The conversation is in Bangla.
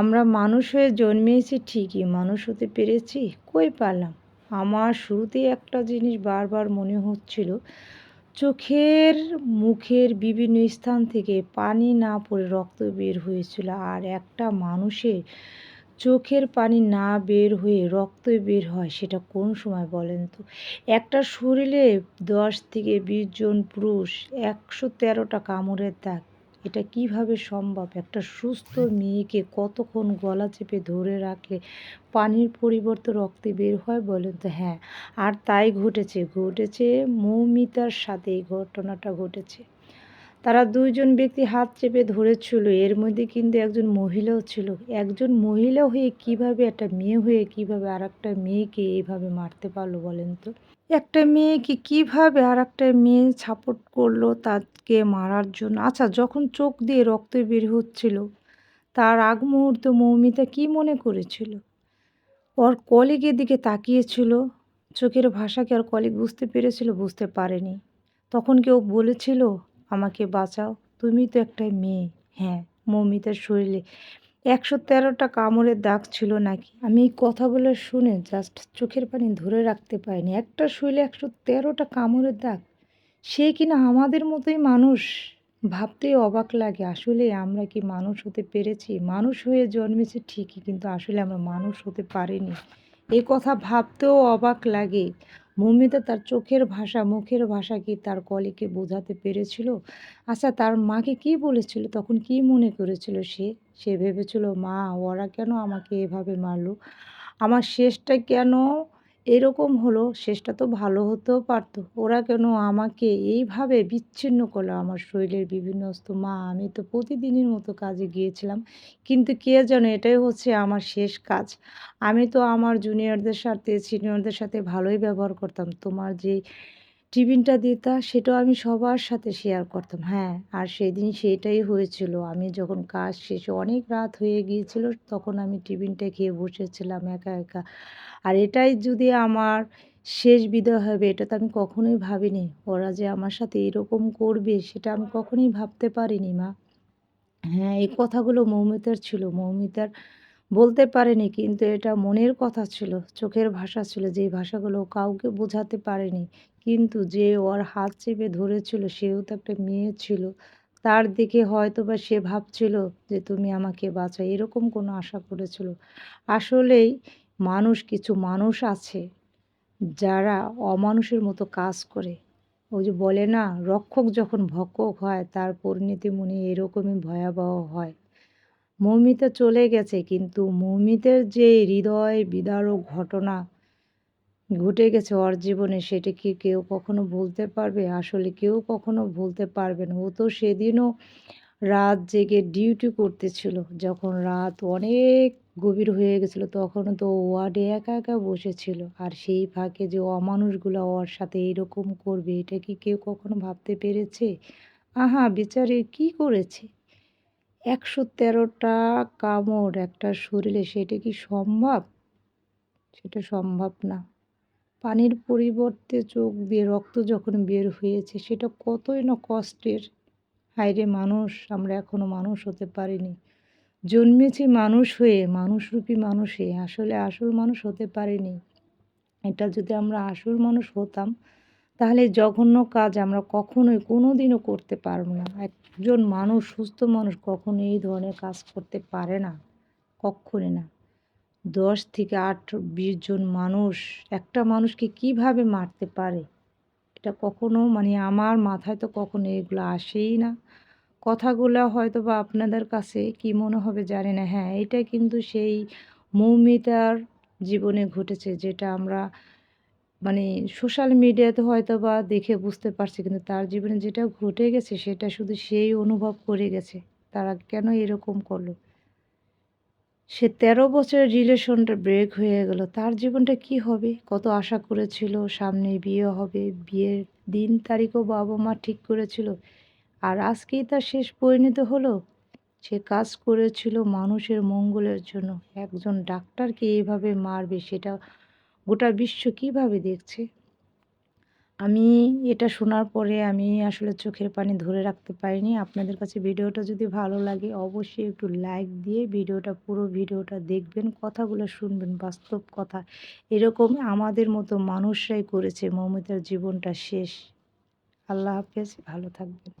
আমরা মানুষ হয়ে জন্মেছি ঠিকই, মানুষ হতে পেরেছি কই পারলাম? আমার শুরুতেই একটা জিনিস বারবার মনে হচ্ছিল, চোখের, মুখের বিভিন্ন স্থান থেকে পানি না পড়ে রক্ত বের হয়েছিল আর একটা মানুষের চোখের পানি না বের হয়ে রক্ত বের হয়, সেটা কোন সময় বলেন তো? একটা শরীরে দশ থেকে বিশ জন পুরুষ একশো তেরোটা কামড়ের দাগ এটা কীভাবে সম্ভব? একটা সুস্থ মেয়েকে কতক্ষণ গলা চেপে ধরে রাখলে পানির পরিবর্তে রক্তে বের হয় বলেন তো? হ্যাঁ আর তাই ঘটেছে ঘটেছে মৌমিতার সাথে এই ঘটনাটা ঘটেছে। তারা দুইজন ব্যক্তি হাত চেপে ধরেছিল। এর মধ্যে কিন্তু একজন মহিলাও ছিল। একজন মহিলা হয়ে কীভাবে একটা মেয়ে হয়ে কীভাবে আর একটা মেয়েকে এইভাবে মারতে পারল বলেন তো? একটা মেয়েকে কীভাবে আর একটা মেয়ে সাপোর্ট করল তাকে মারার জন্য? আচ্ছা যখন চোখ দিয়ে রক্ত বের হচ্ছিল, তার আগ মুহূর্তে মৌমিতা কি মনে করেছিল? ওর কলিগের দিকে তাকিয়েছিল। চোখের ভাষাকে আর কলিগ বুঝতে পেরেছিল? বুঝতে পারেনি। তখন কেউ বলেছিল আমাকে বাঁচাও। তুমি তো একটা মেয়ে। হ্যাঁ মৌমিতার শরীরে একশো তেরোটা কামড়ের দাগ ছিল নাকি? আমি এই কথাগুলো শুনে জাস্ট চোখের পানি ধরে রাখতে পারিনি। একটা শরীরে একশো তেরোটা কামড়ের দাগ? সে কিনা আমাদের মতোই মানুষ? ভাবতেই অবাক লাগে। আসলে আমরা কি মানুষ হতে পেরেছি? মানুষ হয়ে জন্মেছি ঠিকই, কিন্তু আসলে আমরা মানুষ হতে পারিনি। এই কথা ভাবতেও অবাক লাগে। মৌমিতা তার চোখের ভাষা, মুখের ভাষা কি তার কলিকে বোঝাতে পেরেছিল? আচ্ছা তার মাকে কি বলেছিল? তখন কি মনে করেছিল সে? সে ভেবেছিল, মা, ওরা কেন আমাকে এভাবে মারলো? আমার শেষটা কেন এরকম হলো, শেষটা তো ভালো হতেও পারতো। ওরা কেন আমাকে এইভাবে বিচ্ছিন্ন করল? আমার শরীরের বিভিন্ন মা, আমি তো প্রতিদিনের মতো কাজে গিয়েছিলাম। কিন্তু কে যেন এটাই হচ্ছে আমার শেষ কাজ। আমি তো আমার জুনিয়রদের সাথে সিনিয়রদের সাথে ভালোই ব্যবহার করতাম। তোমার যে টিফিনটা দিতা, সেটাও আমি সবার সাথে শেয়ার করতাম। হ্যাঁ আর সেদিন সেটাই হয়েছিল। আমি যখন কাজ শেষে অনেক রাত হয়ে গিয়েছিল, তখন আমি টিফিনটা খেয়ে বসেছিলাম একা একা। আর এটাই যদি আমার শেষ বিদায় হবে, এটা তো আমি কখনোই ভাবিনি। ওরা যে আমার সাথে এরকম করবে, সেটা আমি কখনোই ভাবতে পারিনি, মা। হ্যাঁ এই কথাগুলো মৌমিতার ছিল। মৌমিতার বলতে পারেনি, কিন্তু এটা মনের কথা ছিল, চোখের ভাষা ছিল, যেই ভাষাগুলো কাউকে বোঝাতে পারেনি। কিন্তু যে ওর হাত চেপে ধরেছিল, সেও তো একটা মেয়ে ছিল। তার দিকে হয়তো বা সে ভাবছিল যে, তুমি আমাকে বাঁচাও। এরকম কোনো আশা করেছিল। আসলেই মানুষ, কিছু মানুষ আছে যারা অমানুষের মতো কাজ করে। ওই যে বলে না, রক্ষক যখন ভক্ষক হয়, তার পরিণতি মনে এরকমই ভয়াবহ হয়। মৌমিতা চলে গেছে, কিন্তু মৌমিতের যে হৃদয় বিদারক ঘটনা ঘটে গেছে ওর জীবনে, সেটা কি কেউ কখনো ভুলতে পারবে? আসলে কেউ কখনো ভুলতে পারবে না। ও তো সেদিনও রাত জেগে ডিউটি করতেছিল। যখন রাত অনেক গভীর হয়ে গেছিল তখন তো ওয়ার্ডে একা একা বসেছিল। আর সেই ফাঁকে যে অমানুষগুলো ওর সাথে এরকম করবে, এটা কি কেউ কখনো ভাবতে পেরেছে? আহা, বিচারে কি করেছে? একশো তেরোটা কামড় একটা শরীরে, সেটা কি সম্ভব? সেটা সম্ভব না। পানির পরিবর্তে চোখ দিয়ে রক্ত যখন বের হয়েছে, সেটা কতই না কষ্টের। হায়রে মানুষ, আমরা এখনও মানুষ হতে পারিনি। জন্মেছি মানুষ হয়ে, মানুষরূপী মানুষে আসলে আসল মানুষ হতে পারিনি। এটা যদি আমরা আসল মানুষ হতাম তাহলে জঘন্য কাজ আমরা কখনোই কোনো দিনও করতে পারব না। একজন মানুষ, সুস্থ মানুষ কখনো এই ধরনের কাজ করতে পারে না, কক্ষণে না। দশ থেকে আট, বিশ জন মানুষ, একটা মানুষকে কীভাবে মারতে পারে? এটা কখনো মানে আমার মাথায় তো কখনো এগুলো আসেই না। কথাগুলো হয়তো বা আপনাদের কাছে কি মনে হবে জানি না। হ্যাঁ এটা কিন্তু সেই মৌমিতার জীবনে ঘটেছে, যেটা আমরা মানে সোশ্যাল মিডিয়াতে হয়তো বা দেখে বুঝতে পারছি, কিন্তু তার জীবনে যেটা ঘটে গেছে, সেটা শুধু সেই অনুভব করে গেছে। তারা কেন এরকম করল? সে তেরো বছরের রিলেশনটা ব্রেক হয়ে গেল। তার জীবনটা কি হবে? কত আশা করেছিল, সামনে বিয়ে হবে, বিয়ের দিন, তারিখও বাবা মা ঠিক করেছিল। আর আজকেই তার শেষ পরিণত হলো? সে কাজ করেছিল মানুষের মঙ্গলের জন্য। একজন ডাক্তারকে এইভাবে মারবে, সেটা গোটা বিশ্ব কীভাবে দেখছে? আমি এটা শোনার পরে আমি আসলে চোখের পানি ধরে রাখতে পারিনি। আপনাদের কাছে ভিডিওটা যদি ভালো লাগে অবশ্যই একটু লাইক দিয়ে ভিডিওটা, পুরো ভিডিওটা দেখবেন, কথাগুলো শুনবেন, বাস্তব কথা। এরকম আমাদের মতো মানুষরাই করেছে মৌমিতার জীবনটা শেষ। আল্লাহ হাফেজ, ভালো থাকবেন।